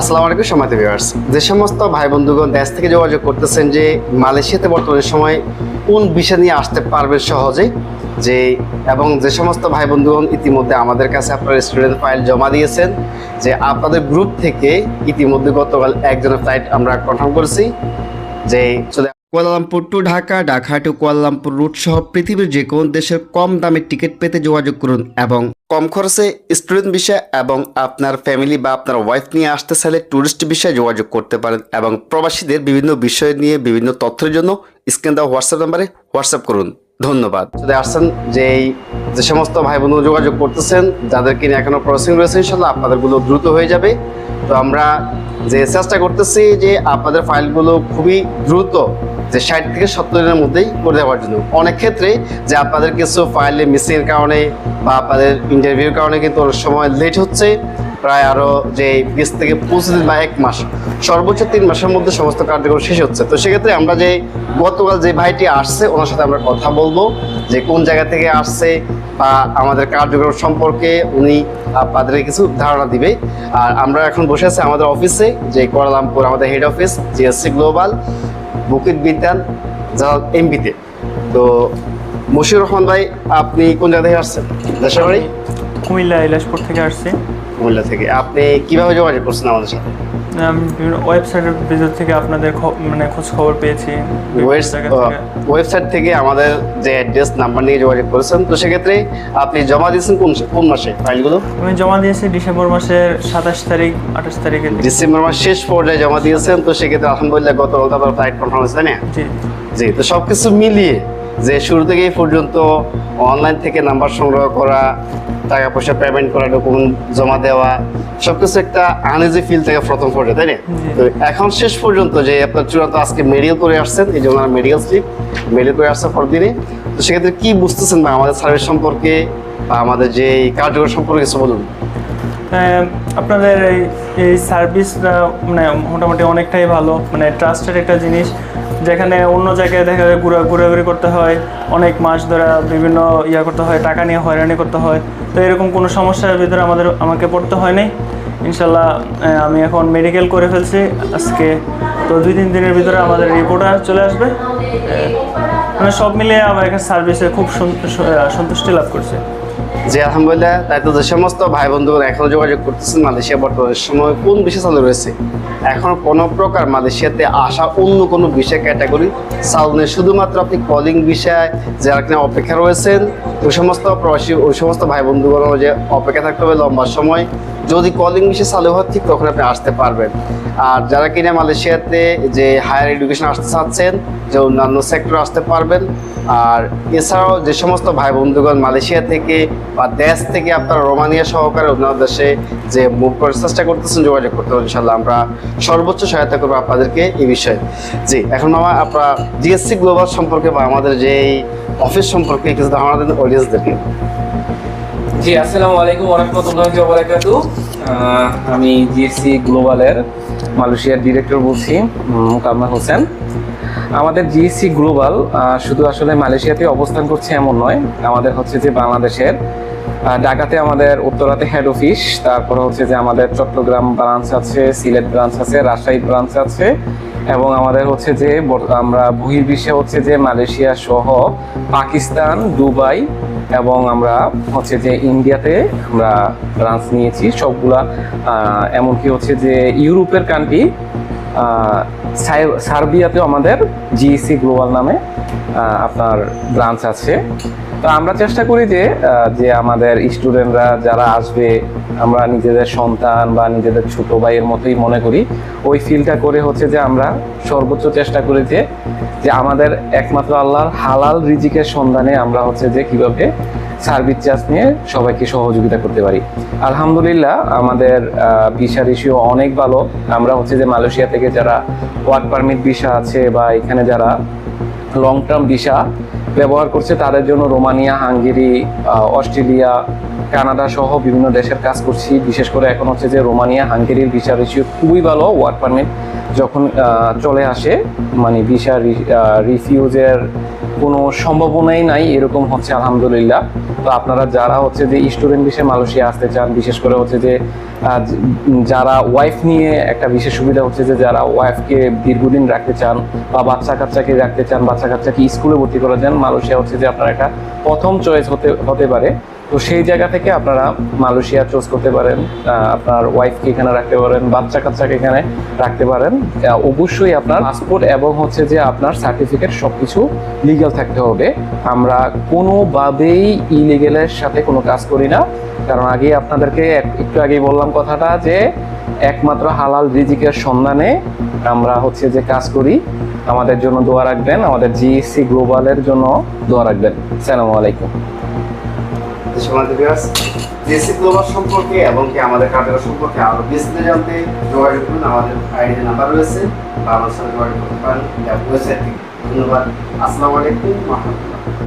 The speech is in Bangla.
আসসালামু আলাইকুম সময় ভিউয়ার্স যে সমস্ত ভাই বন্ধুগণ দেশ থেকে যোগাযোগ করতেছেন যে মালয়েশিয়াতে বর্তমানে সময় কোন বিষয় নিয়ে আসতে পারবেন সহজে, যে এবং যে সমস্ত ভাই বন্ধুগণ ইতিমধ্যে আমাদের কাছে আপনার স্টুডেন্ট ফাইল জমা দিয়েছেন, যে আপনাদের গ্রুপ থেকে ইতিমধ্যে গতকাল একজনের ফ্লাইট আমরা কনফার্ম করেছি, যে চলে Kuala Lumpur to Dhaka Dhaka to Kuala Lumpur route সহ পৃথিবীর যে কোনো দেশের কম দামে টিকিট পেতে যোগাযোগ করুন এবং কম খরচে স্টুডেন্ট বিষয় এবং আপনার ফ্যামিলি বা আপনার ওয়াইফ নিয়ে আসতে চাইলে ট্যুরিস্ট বিষয়ে যোগাযোগ করতে পারেন এবং প্রবাসীদের বিভিন্ন বিষয় নিয়ে বিভিন্ন তথ্যের জন্য স্ক্যান দেওয়া হোয়াটসঅ্যাপ নাম্বারে হোয়াটসঅ্যাপ করুন। ধন্যবাদ। যদি আসছেন যে যে সমস্ত ভাই বন্ধু যোগাযোগ করতেছেন, যাদেরকে নিয়ে এখনও প্রসেসিং রয়েছে ইনশাল্লাহ আপনাদেরগুলো দ্রুত হয়ে যাবে। তো আমরা যে চেষ্টা করতেছি যে আপনাদের ফাইলগুলো খুবই দ্রুত যে ষাট থেকে সত্তর দিনের মধ্যেই করে দেওয়ার জন্য। অনেক ক্ষেত্রে যে আপনাদের কিছু ফাইলে মিসিংয়ের কারণে বা আপনাদের ইন্টারভিউর কারণে কিন্তু অনেক সময় লেট হচ্ছে। প্রায় আরও যে বিশ থেকে পঁচিশ দিন বা এক মাস, সর্বোচ্চ তিন মাসের মধ্যে সমস্ত কার্যক্রম শেষ হচ্ছে। তো সেক্ষেত্রে আমরা যে গতকাল যে ভাইটি আসছে, ওনার সাথে আমরা কথা বলব যে কোন জায়গা থেকে আসছে বা আমাদের কার্যক্রম সম্পর্কে উনি আপনাদের কিছু ধারণা দিবে। আর আমরা এখন বসে আছি আমাদের অফিসে, যে কোয়ালালামপুর আমাদের head office GSC global Bukit বিদ্যান যা এমপিতে তো। মশিউর রহমান ভাই, আপনি কোন জায়গা থেকে আসছেন? দেশের বাড়ি কুমিল্লা ইলাসপুর থেকে আসছি। কুমিল্লা থেকে। আপনি কীভাবে যোগাযোগ করছেন আমাদের সাথে? আমি বিভিন্ন ওয়েবসাইটের ভিতর থেকে আপনাদের মানে খোঁজ খবর পেয়েছি ওয়েবসাইট থেকে আমাদের যে অ্যাড্রেস নাম্বার নিয়ে যোগাযোগ করেছেন। তো সেক্ষেত্রে আপনি জমা দিয়েছেন কোন কোন মাসে ফাইলগুলো? আমি জমা দিয়েছি ডিসেম্বর মাসের সাতাশ তারিখ আঠাশ তারিখে ডিসেম্বর মাস শেষ পর্যায়ে জমা দিয়েছেন। তো সেক্ষেত্রে আলহামদুলিল্লাহ গত আপনার ফ্লাইট কনফার্ম হয়েছে তাই না? জি। জি তো সব কিছু মিলিয়ে যে শুরু থেকে এই পর্যন্ত অনলাইন থেকে নাম্বার সংগ্রহ করা টাকা পয়সা পেমেন্ট করা ডকুমেন্ট জমা দেওয়া সবকিছু একটা আনইজি ফিল থেকে প্রথম পর্যায়ে তাই না? তো এখন শেষ পর্যন্ত যে আপনার চূড়ান্ত আজকে মেডিকেল করে আসছেন এই জন্য মেডিকেল স্লিপ মেডিকেল করে আসছে পর দিনে তো সেক্ষেত্রে কি বুঝতেছেন বা আমাদের সার্ভিস সম্পর্কে বা আমাদের যে এই কার্যকর সম্পর্কে কিছু বলুন? আহ, আপনাদের এই সার্ভিসটা মানে মোটামুটি অনেকটাই ভালো মানে ট্রাস্টেড একটা জিনিস। যেখানে অন্য জায়গায় দেখা যায় ঘুরা ঘোরাঘুরি করতে হয়, অনেক মাস ধরে, বিভিন্ন ইয়া করতে হয়, টাকা নিয়ে হয়রানি করতে হয়। তো এরকম কোনো সমস্যার ভিতরে আমাদের, আমাকে পড়তে হয় নাই ইনশাল্লাহ আমি এখন মেডিকেল করে ফেলছি। আজকে তো দুই তিন দিনের ভিতরে আমাদের রিপোর্ট চলে আসবে। মানে সব মিলিয়ে আমার এখানে সার্ভিসে খুব সন্তুষ্টি লাভ করছে। যে আলহামদুলিল্লাহ তাই তো যে সমস্ত ভাই বন্ধুরা এখনও যোগাযোগ করতেছেন মালয়েশিয়া বর্তমান সময় কোন বিষয় চালু রয়েছে? এখন কোনো প্রকার মালয়েশিয়াতে আসা অন্য কোনো বিষয় ক্যাটাগরি চালু নেই। শুধুমাত্র আপনি কলিং বিষয়, যারা কিনা অপেক্ষা রয়েছেন, ওই সমস্ত প্রবাসী, ওই সমস্ত ভাই বন্ধুগুলো যে অপেক্ষা থাকতে হবে লম্বা সময়। যদি কলিং বিষয় চালু হয়, ঠিক তখন আপনি আসতে পারবেন। আর যারা কিনা মালয়েশিয়াতে যে হায়ার এডুকেশন আসতে চাচ্ছেন, যে অন্যান্য সেক্টর আসতে পারবেন। আর এছাড়াও যে সমস্ত ভাই বন্ধুগণ মালয়েশিয়া থেকে বা দেশ থেকে আপনার রোমানিয়া সহকারে অন্যান্য দেশে যে মুভ করার চেষ্টা করতেছেন, যোগাযোগ করতে হবে ইনশাল্লাহ আমরা সর্বোচ্চ সহায়তা করব আপনাদেরকে এই বিষয়ে। জি, এখন মামা আপনারা জিএসসি গ্লোবাল সম্পর্কে বা আমাদের যে অফিস সম্পর্কে কিছু ধারণা দেন অডিয়েন্সদেরকে জি আসসালামু আলাইকুম ওরহমতুল্লাহি ওয়া বারাকাতু। আমি জিএসসি গ্লোবালের মালয়েশিয়ার ডিরেক্টর বলছি মুকাম্মা হোসেন। আমাদের জিএসসি গ্লোবাল শুধু আসলে মালয়েশিয়াতে অবস্থান করছে এমন নয়, আমাদের হচ্ছে যে বাংলাদেশের ঢাকাতে আমাদের, উত্তরাতে হেড অফিস তারপর হচ্ছে যে আমাদের চট্টগ্রাম ব্রাঞ্চ আছে, সিলেট ব্রাঞ্চ আছে, রাজশাহী ব্রাঞ্চ আছে, এবং আমাদের হচ্ছে যে আমরা বহির্বিশ্বে হচ্ছে যে মালয়েশিয়া সহ পাকিস্তান, দুবাই, এবং আমরা হচ্ছে যে ইন্ডিয়াতে আমরা ব্রাঞ্চ নিয়েছি, সবগুলা এমনকি হচ্ছে যে ইউরোপের কান্ট্রি সার্বিয়াতেও আমাদের জিইসি গ্লোবাল নামে আপনার ব্রাঞ্চ আছে। তো আমরা চেষ্টা করি যে যে আমাদের স্টুডেন্টরা যারা আসবে, আমরা নিজেদের সন্তান বা নিজেদের ছোট ভাইয়ের মতোই মনে করি। ওই ফিলটা করে হচ্ছে যে আমরা সর্বোচ্চ চেষ্টা করি যে আমাদের একমাত্র আল্লাহর হালাল রিজিকের সন্ধানে আমরা হচ্ছে যে কীভাবে সার্ভিস চার্জ নিয়ে সবাইকে সহযোগিতা করতে পারি। আলহামদুলিল্লাহ, আমাদের ভিসা রেশিও অনেক ভালো। আমরা হচ্ছে যে মালয়েশিয়া থেকে যারা ওয়ার্ক পারমিট ভিসা আছে বা এখানে যারা লং টার্ম ভিসা ব্যবহার করছে, তাদের জন্য রোমানিয়া, হাঙ্গেরি অস্ট্রেলিয়া, কানাডা সহ বিভিন্ন দেশের কাজ করছি। বিশেষ করে এখন হচ্ছে যে রোমানিয়া, হাঙ্গেরির ভিসা রেশিও খুবই ভালো, ওয়ার্ক পারমিট যখন চলে আসে মানে ভিসা রিফিউজের কোনো সম্ভাবনাই নাই, এরকম হচ্ছে আলহামদুলিল্লাহ। তো আপনারা যারা হচ্ছে যে স্টুডেন্ট বিষয়ে মালয়েশিয়া আসতে চান, বিশেষ করে হচ্ছে যে যারা ওয়াইফ নিয়ে একটা বিশেষ সুবিধা হচ্ছে যে, যারা ওয়াইফকে দীর্ঘদিন রাখতে চান বা বাচ্চা কাচ্চাকে রাখতে চান, বাচ্চা কাচ্চাকে স্কুলে ভর্তি করা যান, মালয়েশিয়া হচ্ছে যে আপনার একটা প্রথম চয়েস হতে হতে পারে। তো সেই জায়গা থেকে আপনারা মালয়েশিয়া চুজ করতে পারেন আপনার ওয়াইফকে এখানে রাখতে পারেন, বাচ্চা কাচ্চাকে এখানে রাখতে পারেন। অবশ্যই আপনার পাসপোর্ট এবং হচ্ছে যে আপনার সার্টিফিকেট সবকিছু লিগ্যাল থাকতে হবে। আমরা কোনোভাবেই ইলিগেলের সাথে কোনো কাজ করি না। কারণ আগে আপনাদেরকে একটু আগেই বললাম কথাটা যে একমাত্র হালাল রিজিকের সন্ধানে আমরা হচ্ছে যে কাজ করি। আমাদের জন্য দোয়া রাখবেন, আমাদের জিএসসি গ্লোবালের জন্য দোয়া রাখবেন। সালামু আলাইকুম। সম্পর্কে এবং কি আমাদের কার্যকর সম্পর্কে আরও বিস্তারিত জানতে যোগাযোগ করুন। আমাদের আইডি নাম্বার রয়েছে বা আমার সাথে যোগাযোগ করতে পারেন। ওয়েবসাইট ধন্যবাদ। আসসালামু আলাইকুম। রহমতুল্লাহ